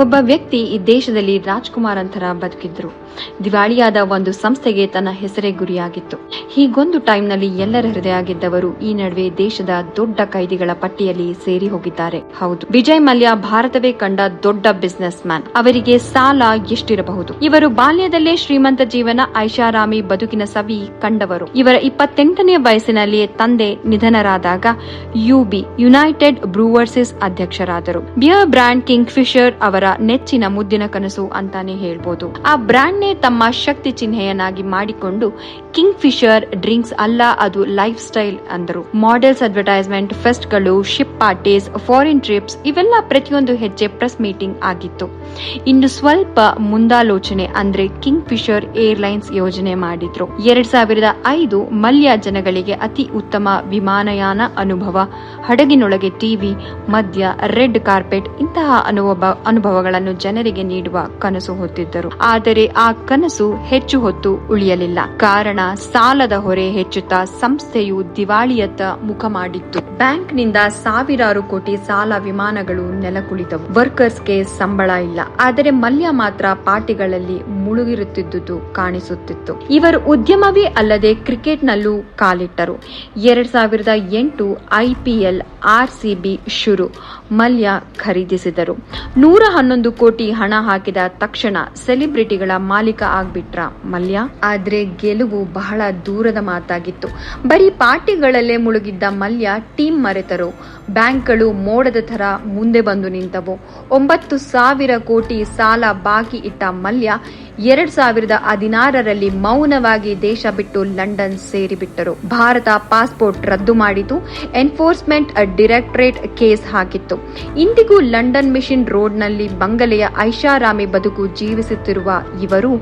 ಒಬ್ಬ ವ್ಯಕ್ತಿ ಈ ದೇಶದಲ್ಲಿ ರಾಜ್ಕುಮಾರ್ ಅಂತರ ಬದುಕಿದ್ರು. ದಿವಾಳಿಯಾದ ಒಂದು ಸಂಸ್ಥೆಗೆ ತನ್ನ ಹೆಸರೇ ಗುರಿಯಾಗಿತ್ತು. ಹೀಗೊಂದು ಟೈಮ್ನಲ್ಲಿ ಎಲ್ಲರ ಹೃದಯ ಆಗಿದ್ದವರು ಈ ನಡುವೆ ದೇಶದ ದೊಡ್ಡ ಕೈದಿಗಳ ಪಟ್ಟಿಯಲ್ಲಿ ಸೇರಿ ಹೋಗಿದ್ದಾರೆ. ಹೌದು. ವಿಜಯ್ ಮಲ್ಯ ಭಾರತವೇ ಕಂಡ ದೊಡ್ಡ ಬಿಸಿನೆಸ್ ಮ್ಯಾನ್ ಅವರಿಗೆ ಸಾಲ ಎಷ್ಟಿರಬಹುದು? ಇವರು ಬಾಲ್ಯದಲ್ಲೇ ಶ್ರೀಮಂತ ಜೀವನ ಐಷಾರಾಮಿ ಬದುಕಿನ ಸವಿ ಕಂಡವರು. ಇವರ ಇಪ್ಪತ್ತೆಂಟನೇ ವಯಸ್ಸಿನಲ್ಲಿಯೇ ತಂದೆ ನಿಧನರಾದಾಗ ಯುಬಿ ಯುನೈಟೆಡ್ ಬ್ರೂವರ್ಸಿಸ್ ಅಧ್ಯಕ್ಷರಾದರು. ಬಿಯರ್ ಬ್ರ್ಯಾಂಡ್ ಕಿಂಗ್ ಫಿಶರ್ ಅವರ ನೆಚ್ಚಿನ ಮುದ್ದಿನ ಕನಸು ಅಂತಾನೆ ಹೇಳ್ಬೋದು. ಆ ಬ್ರ್ಯಾಂಡ್ನೇ ತಮ್ಮ ಶಕ್ತಿ ಚಿಹ್ನೆಯನ್ನಾಗಿ ಮಾಡಿಕೊಂಡು ಕಿಂಗ್ ಫಿಶರ್ ಡ್ರಿಂಕ್ಸ್ ಅಲ್ಲ, ಅದು ಲೈಫ್ ಸ್ಟೈಲ್ ಅಂದರು. ಮಾಡೆಲ್ಸ್, ಅಡ್ವರ್ಟೈಸ್ಮೆಂಟ್, ಫೆಸ್ಟ್ಗಳು, ಶಿಪ್ ಪಾರ್ಟೀಸ್, ಫಾರಿನ್ ಟ್ರಿಪ್ಸ್ ಇವೆಲ್ಲ ಪ್ರತಿಯೊಂದು ಹೆಜ್ಜೆ ಪ್ರೆಸ್ ಮೀಟಿಂಗ್ ಆಗಿತ್ತು. ಇನ್ನು ಸ್ವಲ್ಪ ಮುಂದಾಲೋಚನೆ ಅಂದ್ರೆ ಕಿಂಗ್ ಫಿಶರ್ ಏರ್ಲೈನ್ಸ್ ಯೋಜನೆ ಮಾಡಿದ್ರು. ಎರಡ್ ಸಾವಿರದ ಐದು ಮಲ್ಯ ಜನಗಳಿಗೆ ಅತಿ ಉತ್ತಮ ವಿಮಾನಯಾನ ಅನುಭವ. ಹಡಗಿನೊಳಗೆ ಟಿವಿ ಮದ್ಯ, ರೆಡ್ ಕಾರ್ಪೆಟ್ ಇಂತಹ ಅನುಭವ ಅನುಭವಗಳನ್ನು ಜನರಿಗೆ ನೀಡುವ ಕನಸು ಹೊತ್ತಿದ್ದರು. ಆದರೆ ಆ ಕನಸು ಹೆಚ್ಚು ಹೊತ್ತು ಉಳಿಯಲಿಲ್ಲ. ಕಾರಣ ಸಾಲದ ಹೊರೆ ಹೆಚ್ಚುತ್ತಾ ಸಂಸ್ಥೆಯು ದಿವಾಳಿಯತ್ತ ಮುಖ ಮಾಡಿತ್ತು. ಬ್ಯಾಂಕ್ನಿಂದ ಸಾವಿರಾರು ಕೋಟಿ ಸಾಲ ವಿಮಾನಗಳು ನೆಲಕುಳಿತವು ವರ್ಕರ್ಸ್ಗೆ ಸಂಬಳ ಇಲ್ಲ. ಆದರೆ ಮಲ್ಯ ಮಾತ್ರ ಪಾರ್ಟಿಗಳಲ್ಲಿ ಮುಳುಗಿರುತ್ತಿದ್ದುದು ಕಾಣಿಸುತ್ತಿತ್ತು. ಇವರು ಉದ್ಯಮವೇ ಅಲ್ಲದೆ ಕ್ರಿಕೆಟ್ನಲ್ಲೂ ಕಾಲಿಟ್ಟರು. ಎರಡ್ ಸಾವಿರದ ಎಂಟು ಐಪಿಎಲ್ ಆರ್ಸಿಬಿ ಶುರು ಮಲ್ಯ ಖರೀದಿಸಿದರು. ನೂರ ಹನ್ನೊಂದು ಕೋಟಿ ಹಣ ಹಾಕಿದ ತಕ್ಷಣ ಸೆಲೆಬ್ರಿಟಿಗಳ ಮಾಲೀಕ ಆಗ್ಬಿಟ್ರ ಮಲ್ಯ. ಆದ್ರೆ ಗೆಲುವು ಬಹಳ ದೂರದ ಮಾತಾಗಿತ್ತು. ಬರೀ ಪಾರ್ಟಿಗಳಲ್ಲೇ ಮುಳುಗಿದ್ದ ಮಲ್ಯ ಟೀಮ್ ಮರೆತರು. ಬ್ಯಾಂಕ್ಗಳು ಮೋಡದ ತರ ಮುಂದೆ ಬಂದು ನಿಂತವು. ಒಂಬತ್ತು ಸಾವಿರ ಕೋಟಿ ಸಾಲ ಬಾಕಿ ಇಟ್ಟ ಮಲ್ಯ ಎರಡ್ ಸಾವಿರದ ಹದಿನಾರರಲ್ಲಿ ಮೌನವಾಗಿ ದೇಶ ಬಿಟ್ಟು ಲಂಡನ್ ಸೇರಿಬಿಟ್ಟರು. ಭಾರತ ಪಾಸ್ಪೋರ್ಟ್ ರದ್ದು ಮಾಡಿತು. ಎನ್ಫೋರ್ಸ್ಮೆಂಟ್ ಡೈರೆಕ್ಟರೇಟ್ ಕೇಸ್ ಹಾಕಿತ್ತು. ಇಂದಿಗೂ ಲಂಡನ್ ಮಿಷನ್ ರೋಡ್ನಲ್ಲಿ ಬಂಗಲೆಯ ಐಷಾರಾಮಿ ಬದುಕು ಜೀವಿಸುತ್ತಿರುವ ಇವರು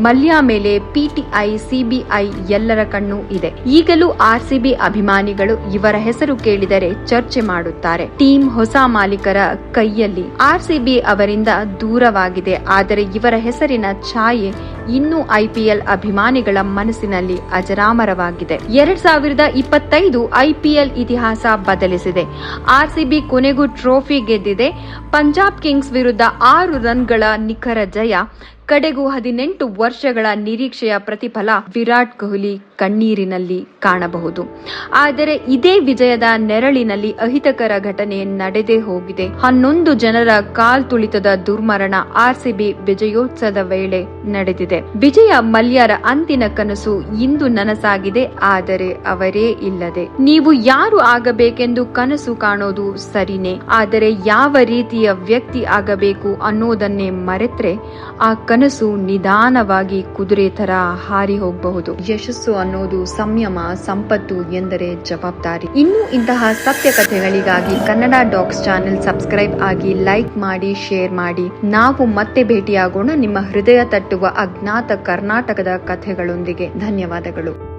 ಮಲ್ಯ ಮೇಲೆ ಪಿಟಿಐ ಸಿಬಿಐ ಎಲ್ಲರ ಕಣ್ಣು ಇದೆ. ಈಗಲೂ ಆರ್ಸಿಬಿ ಅಭಿಮಾನಿಗಳು ಇವರ ಹೆಸರು ಕೇಳಿದರೆ ಚರ್ಚೆ ಮಾಡುತ್ತಾರೆ. ಟೀಮ್ ಹೊಸ ಮಾಲೀಕರ ಕೈಯಲ್ಲಿ ಆರ್ಸಿಬಿ ಅವರಿಂದ ದೂರವಾಗಿದೆ. ಆದರೆ ಇವರ ಹೆಸರಿನ ಛಾಯೆ ಇನ್ನೂ ಐಪಿಎಲ್ ಅಭಿಮಾನಿಗಳ ಮನಸ್ಸಿನಲ್ಲಿ ಅಜರಾಮರವಾಗಿದೆ. ಎರಡ್ ಸಾವಿರದ ಇಪ್ಪತ್ತೈದು ಐಪಿಎಲ್ ಇತಿಹಾಸ ಬದಲಿಸಿದೆ. ಆರ್ಸಿಬಿ ಕೊನೆಗೂ ಟ್ರೋಫಿ ಗೆದ್ದಿದೆ. ಪಂಜಾಬ್ ಕಿಂಗ್ಸ್ ವಿರುದ್ಧ ಆರು ರನ್ಗಳ ನಿಖರ ಜಯ ಕಡೆಗೂ ಹದಿನೆಂಟು ವರ್ಷಗಳ ನಿರೀಕ್ಷೆಯ ಪ್ರತಿಫಲ ವಿರಾಟ್ ಕೊಹ್ಲಿ ಕಣ್ಣೀರಿನಲ್ಲಿ ಕಾಣಬಹುದು. ಆದರೆ ಇದೇ ವಿಜಯದ ನೆರಳಿನಲ್ಲಿ ಅಹಿತಕರ ಘಟನೆ ನಡೆದೇ ಹೋಗಿದೆ. ಹನ್ನೊಂದು ಜನರ ಕಾಲ್ ತುಳಿತದ ದುರ್ಮರಣ ಆರ್ಸಿಬಿ ವಿಜಯೋತ್ಸವದ ವೇಳೆ ನಡೆದಿದೆ. ವಿಜಯ ಮಲ್ಯರ ಅಂತಿನ ಕನಸು ಇಂದು ನನಸಾಗಿದೆ, ಆದರೆ ಅವರೇ ಇಲ್ಲದೆ. ನೀವು ಯಾರು ಆಗಬೇಕೆಂದು ಕನಸು ಕಾಣೋದು ಸರಿನೇ, ಆದರೆ ಯಾವ ರೀತಿಯ ವ್ಯಕ್ತಿ ಆಗಬೇಕು ಅನ್ನೋದನ್ನೇ ಮರೆತ್ರೆ ಆ ಕನಸು ನಿಧಾನವಾಗಿ ಕುದುರೆ ತರ ಹಾರಿ ಹೋಗಬಹುದು. ಯಶಸ್ಸು ಅನ್ನೋದು ಸಂಯಮ, ಸಂಪತ್ತು ಎಂದರೆ ಜವಾಬ್ದಾರಿ. ಇನ್ನು ಇಂತಹ ಸತ್ಯ ಕಥೆಗಳಿಗಾಗಿ ಕನ್ನಡ ಡಾಕ್ಸ್ ಚಾನೆಲ್ ಸಬ್ಸ್ಕ್ರೈಬ್ ಆಗಿ ಲೈಕ್ ಮಾಡಿ, ಶೇರ್ ಮಾಡಿ. ನಾವು ಮತ್ತೆ ಭೇಟಿಯಾಗೋಣ ನಿಮ್ಮ ಹೃದಯ ತಟ್ಟುವ ಅಜ್ಞಾತ ಕರ್ನಾಟಕದ ಕಥೆಗಳೊಂದಿಗೆ. ಧನ್ಯವಾದಗಳು.